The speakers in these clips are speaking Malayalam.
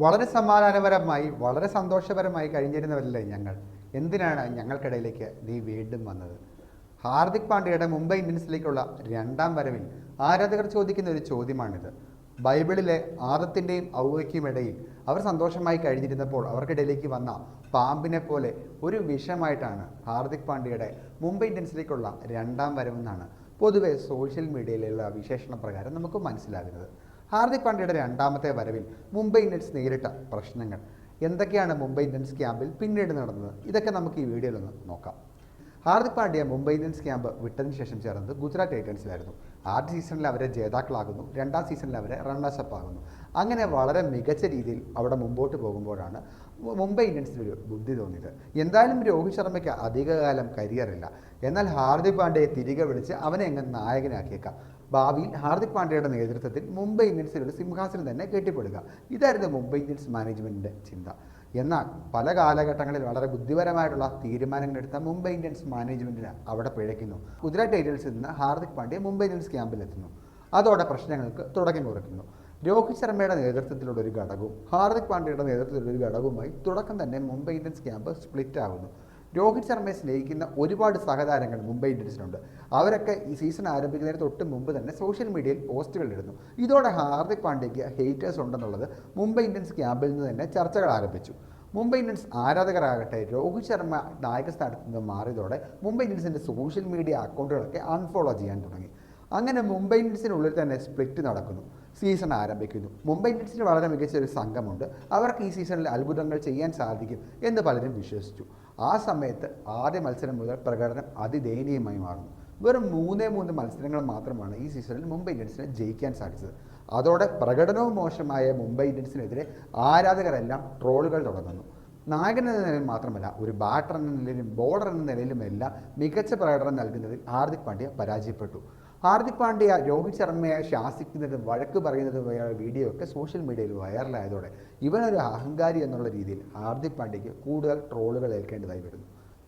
വളരെ സമാധാനപരമായി വളരെ സന്തോഷപരമായി കഴിഞ്ഞിരുന്നവരല്ലേ ഞങ്ങൾ? എന്തിനാണ് ഞങ്ങൾക്കിടയിലേക്ക് നീ വീണ്ടും വന്നത്? ഹാർദിക് പാണ്ഡ്യയുടെ മുംബൈ ഇന്ത്യൻസിലേക്കുള്ള രണ്ടാം വരവിൽ ആരാധകർ ചോദിക്കുന്ന ഒരു ചോദ്യമാണിത്. ബൈബിളിലെ ആദത്തിന്റെയും ഔവയ്ക്കും ഇടയിൽ അവർ സന്തോഷമായി കഴിഞ്ഞിരുന്നപ്പോൾ അവർക്കിടയിലേക്ക് വന്ന പാമ്പിനെ പോലെ ഒരു വിഷമായിട്ടാണ് ഹാർദിക് പാണ്ഡ്യയുടെ മുംബൈ ഇന്ത്യൻസിലേക്കുള്ള രണ്ടാം വരവെന്നാണ് പൊതുവെ സോഷ്യൽ മീഡിയയിലുള്ള വിശേഷണ പ്രകാരം നമുക്ക് മനസ്സിലാകുന്നത്. ഹാർദിക് പാണ്ഡ്യയുടെ രണ്ടാമത്തെ വരവിൽ മുംബൈ ഇന്ത്യൻസ് നേരിട്ട പ്രശ്നങ്ങൾ. എന്തൊക്കെയാണ് മുംബൈ ഇന്ത്യൻസ് ക്യാമ്പിൽ പിന്നീട് നടന്നത്? ഇതൊക്കെ നമുക്ക് ഈ വീഡിയോയിൽ ഒന്ന് നോക്കാം. ഹാർദിക് പാണ്ഡ്യ മുംബൈ ഇന്ത്യൻസ് ക്യാമ്പ് വിട്ടതിന് ശേഷം ചേർന്നത് ഗുജറാത്ത് ടൈറ്റൻസിലായിരുന്നു. ആദ്യ സീസണിൽ അവരെ ജേതാക്കളാകുന്നു രണ്ടാം സീസണിൽ അവരെ റണ്ണേഴ്സ് അപ്പ് ആകുന്നു അങ്ങനെ വളരെ മികച്ച രീതിയിൽ അവിടെ മുമ്പോട്ട് പോകുമ്പോഴാണ് മുംബൈ ഇന്ത്യൻസിന് ഒരു ബുദ്ധി തോന്നിയത്. എന്തായാലും രോഹിത് ശർമ്മയ്ക്ക് അധികകാലം കരിയറില്ല. എന്നാൽ ഹാർദിക് പാണ്ഡ്യയെ തിരികെ വിളിച്ച് അവനെ എങ്ങനെ നായകനാക്കിയേക്കാം. ഭാവിയിൽ ഹാർദിക് പാണ്ഡ്യയുടെ നേതൃത്വത്തിൽ മുംബൈ ഇന്ത്യൻസിൽ ഒരു സിംഹാസനം തന്നെ കെട്ടിപ്പടുക. ഇതായിരുന്നു മുംബൈ ഇന്ത്യൻസ് മാനേജ്മെന്റിന്റെ ചിന്ത. എന്നാൽ പല കാലഘട്ടങ്ങളിൽ വളരെ ബുദ്ധിപരമായിട്ടുള്ള തീരുമാനങ്ങൾ എടുത്ത മുംബൈ ഇന്ത്യൻസ് മാനേജ്മെന്റിന് അവിടെ പിഴയ്ക്കുന്നു. ഗുജറാത്ത് ടൈറ്റൻസിൽ നിന്ന് ഹാർദിക് പാണ്ഡ്യ മുംബൈ ഇന്ത്യൻസ് ക്യാമ്പിലെത്തുന്നു. അതോടെ പ്രശ്നങ്ങൾക്ക് തുടക്കം കുറിക്കുന്നു. രോഹിത് ശർമ്മയുടെ നേതൃത്വത്തിലുള്ള ഒരു ഘടകവും ഹാർദിക് പാണ്ഡ്യയുടെ നേതൃത്വത്തിലുള്ള ഒരു ഘടകവുമായി തുടക്കം തന്നെ മുംബൈ ഇന്ത്യൻസ് ക്യാമ്പ് സ്പ്ലിറ്റ് ആകുന്നു രോഹിത് ശർമ്മയെ സ്നേഹിക്കുന്ന ഒരുപാട് സഹതാരങ്ങൾ മുംബൈ ഇന്ത്യൻസിനുണ്ട് അവരൊക്കെ ഈ സീസൺ ആരംഭിക്കുന്നതിന് തൊട്ട് മുമ്പ് തന്നെ സോഷ്യൽ മീഡിയയിൽ പോസ്റ്റുകൾ ഇടുന്നു. ഇതോടെ ഹാർദിക് പാണ്ഡ്യയ്ക്ക് ഹേറ്റേഴ്സ് ഉണ്ടെന്നുള്ളത് മുംബൈ ഇന്ത്യൻസ് ക്യാമ്പിൽ നിന്ന് തന്നെ ചർച്ചകൾ ആരംഭിച്ചു. മുംബൈ ഇന്ത്യൻസ് ആരാധകരാകട്ടെ രോഹിത് ശർമ്മ നായക സ്ഥാനത്ത് നിന്ന് മാറിയതോടെ മുംബൈ ഇന്ത്യൻസിന്റെ സോഷ്യൽ മീഡിയ അക്കൗണ്ടുകളൊക്കെ അൺഫോളോ ചെയ്യാൻ തുടങ്ങി. അങ്ങനെ മുംബൈ ഇന്ത്യൻസിനുള്ളിൽ തന്നെ സ്പ്ലിറ്റ് നടക്കുന്നു. സീസൺ ആരംഭിക്കുന്നു. മുംബൈ ഇന്ത്യൻസിന് വളരെ മികച്ച ഒരു സംഘമുണ്ട്. അവർക്ക് ഈ സീസണിൽ അത്ഭുതങ്ങൾ ചെയ്യാൻ സാധിക്കും എന്ന് പലരും വിശ്വസിച്ചു. ആ സമയത്ത് ആദ്യ മത്സരം മുതൽ പ്രകടനം അതിദയനീയമായി മാറുന്നു. വെറും മൂന്നേ മൂന്ന് മത്സരങ്ങൾ മാത്രമാണ് ഈ സീസണിൽ മുംബൈ ഇന്ത്യൻസിനെ ജയിക്കാൻ സാധിച്ചത്. അതോടെ പ്രകടനവും മോശമായ മുംബൈ ഇന്ത്യൻസിനെതിരെ ആരാധകരെല്ലാം ട്രോളുകൾ തുടങ്ങുന്നു. നായകൻ എന്ന നിലയിൽ മാത്രമല്ല ഒരു ബാറ്റർ എന്ന നിലയിലും ബോളർ എന്ന നിലയിലുമെല്ലാം മികച്ച പ്രകടനം നൽകുന്നതിൽ ഹാർദിക് പാണ്ഡ്യ പരാജയപ്പെട്ടു. ഹാർദിക് പാണ്ഡ്യ രോഹിത് ശർമ്മയെ ശാസിക്കുന്നതും വഴക്ക് പറയുന്നതുമായ വീഡിയോ ഒക്കെ സോഷ്യൽ മീഡിയയിൽ വൈറലായതോടെ ഇവനൊരു അഹങ്കാരി എന്നുള്ള രീതിയിൽ ഹാർദിക് പാണ്ഡ്യയ്ക്ക് കൂടുതൽ ട്രോളുകൾ ഏൽക്കേണ്ടതായി വരുന്നു.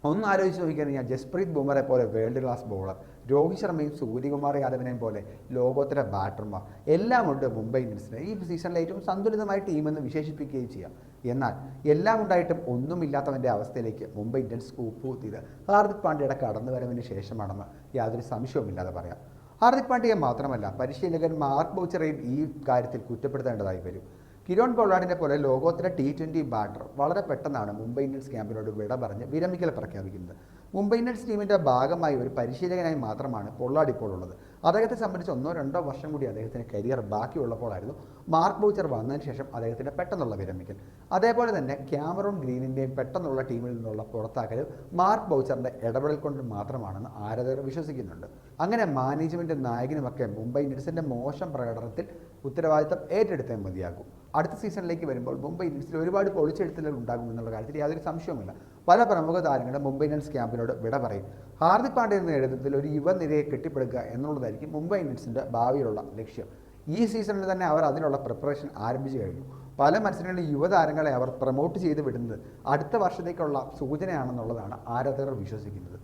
ഒന്ന് ആലോചിച്ച് നോക്കിക്കഴിഞ്ഞാൽ ജസ്പ്രീത് ബുമറെ പോലെ വേൾഡ് ക്ലാസ് ബോളർ രോഹിത് ശർമ്മയും സൂര്യകുമാർ യാദവിനെയും പോലെ ലോകോത്തര ബാറ്റർമാർ എല്ലാം ഉണ്ട് മുംബൈ ഇന്ത്യൻസിന്. ഈ സീസണിലെ ഏറ്റവും സന്തുലിതമായ ടീമെന്ന് വിശേഷിപ്പിക്കുകയും ചെയ്യാം. എന്നാൽ എല്ലാം ഉണ്ടായിട്ടും ഒന്നുമില്ലാത്തവന്റെ അവസ്ഥയിലേക്ക് മുംബൈ ഇന്ത്യൻസ് കൂപ്പുകൂത്തിയത് ഹാർദിക് പാണ്ഡ്യയുടെ കടന്നുവരവിന് ശേഷമാണെന്ന് യാതൊരു സംശയവുമില്ലാതെ പറയാം. ഹാർദിക് പാണ്ഡ്യയെ മാത്രമല്ല പരിശീലകൻ മാർക്ക് ബൗച്ചറേയും ഈ കാര്യത്തിൽ കുറ്റപ്പെടുത്തേണ്ടതായി വരും. കിരോൺ പൊള്ളാടിനെ പോലെ ലോകോത്തര ടി ട്വന്റി ബാറ്റർ വളരെ പെട്ടെന്നാണ് മുംബൈ ഇന്ത്യൻസ് ക്യാമ്പിനോട് വിട പറഞ്ഞ് വിരമിക്കൽ പ്രഖ്യാപിക്കുന്നത്. മുംബൈ ഇന്ത്യൻസ് ടീമിന്റെ ഭാഗമായി ഒരു പരിശീലകനായി മാത്രമാണ് പൊള്ളാഡ് ഇപ്പോൾ ഉള്ളത്. അദ്ദേഹത്തെ സംബന്ധിച്ച് ഒന്നോ രണ്ടോ വർഷം കൂടി അദ്ദേഹത്തിന്റെ കരിയർ ബാക്കിയുള്ളപ്പോഴായിരുന്നു മാർക്ക് ബൗച്ചർ വന്നതിന് ശേഷം അദ്ദേഹത്തിന്റെ പെട്ടെന്നുള്ള വിരമിക്കൽ. അതേപോലെ തന്നെ ക്യാമറോൺ ഗ്രീനിന്റെയും പെട്ടെന്നുള്ള ടീമിൽ നിന്നുള്ള പുറത്താക്കലും മാർക്ക് ബൗച്ചറിന്റെ ഇടപെടൽ കൊണ്ട് മാത്രമാണെന്ന് ആരാധകർ വിശ്വസിക്കുന്നുണ്ട്. അങ്ങനെ മാനേജ്മെന്റ് നായകനുമൊക്കെ മുംബൈ ഇന്ത്യൻസിന്റെ മോശം പ്രകടനത്തിൽ ഉത്തരവാദിത്തം ഏറ്റെടുത്തേ മതിയാകും. അടുത്ത സീസണിലേക്ക് വരുമ്പോൾ മുംബൈ ഇന്ത്യൻസിൽ ഒരുപാട് പൊളിച്ചെടുത്തലുകൾ ഉണ്ടാകും എന്നുള്ള കാര്യത്തിൽ യാതൊരു സംശയവുമില്ല. പല പ്രമുഖ താരങ്ങളും മുംബൈ ഇന്ത്യൻസ് ക്യാമ്പിനോട് വിട പറയും. ഹാർദിക് പാണ്ഡ്യ എന്ന നേതൃത്വത്തിൽ ഒരു യുവനിരയെ കെട്ടിപ്പടുക്കുക എന്നുള്ളതായിരിക്കും മുംബൈ ഇന്ത്യൻസിന്റെ ഭാവിയിലുള്ള ലക്ഷ്യം. ഈ സീസണിൽ തന്നെ അവർ അതിനുള്ള പ്രിപ്പറേഷൻ ആരംഭിച്ചു കഴിഞ്ഞു. പല മത്സരങ്ങളിലും യുവതാരങ്ങളെ അവർ പ്രൊമോട്ട് ചെയ്ത് വിടുന്നത് അടുത്ത വർഷത്തേക്കുള്ള സൂചനയാണെന്നുള്ളതാണ് ആരാധകർ വിശ്വസിക്കുന്നത്.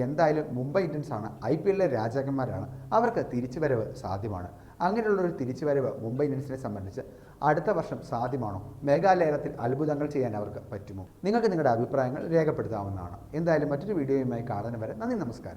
എന്തായാലും മുംബൈ ഇന്ത്യൻസ് ആണ് ഐ പി എല്ലിലെ രാജാക്കന്മാരാണ്. അവർക്ക് തിരിച്ചുവരവ് സാധ്യമാണ്. അങ്ങനെയുള്ളൊരു തിരിച്ചുവരവ് മുംബൈ ഇന്ത്യൻസിനെ സംബന്ധിച്ച് അടുത്ത വർഷം സാധ്യമാണോ? മേഘാലയത്തിൽ അത്ഭുതങ്ങൾ ചെയ്യാൻ അവർക്ക് പറ്റുമോ? നിങ്ങൾക്ക് നിങ്ങളുടെ അഭിപ്രായങ്ങൾ രേഖപ്പെടുത്താവുന്നതാണ്. എന്തായാലും മറ്റൊരു വീഡിയോയുമായി കാണുന്നവരെ നന്ദി നമസ്കാരം.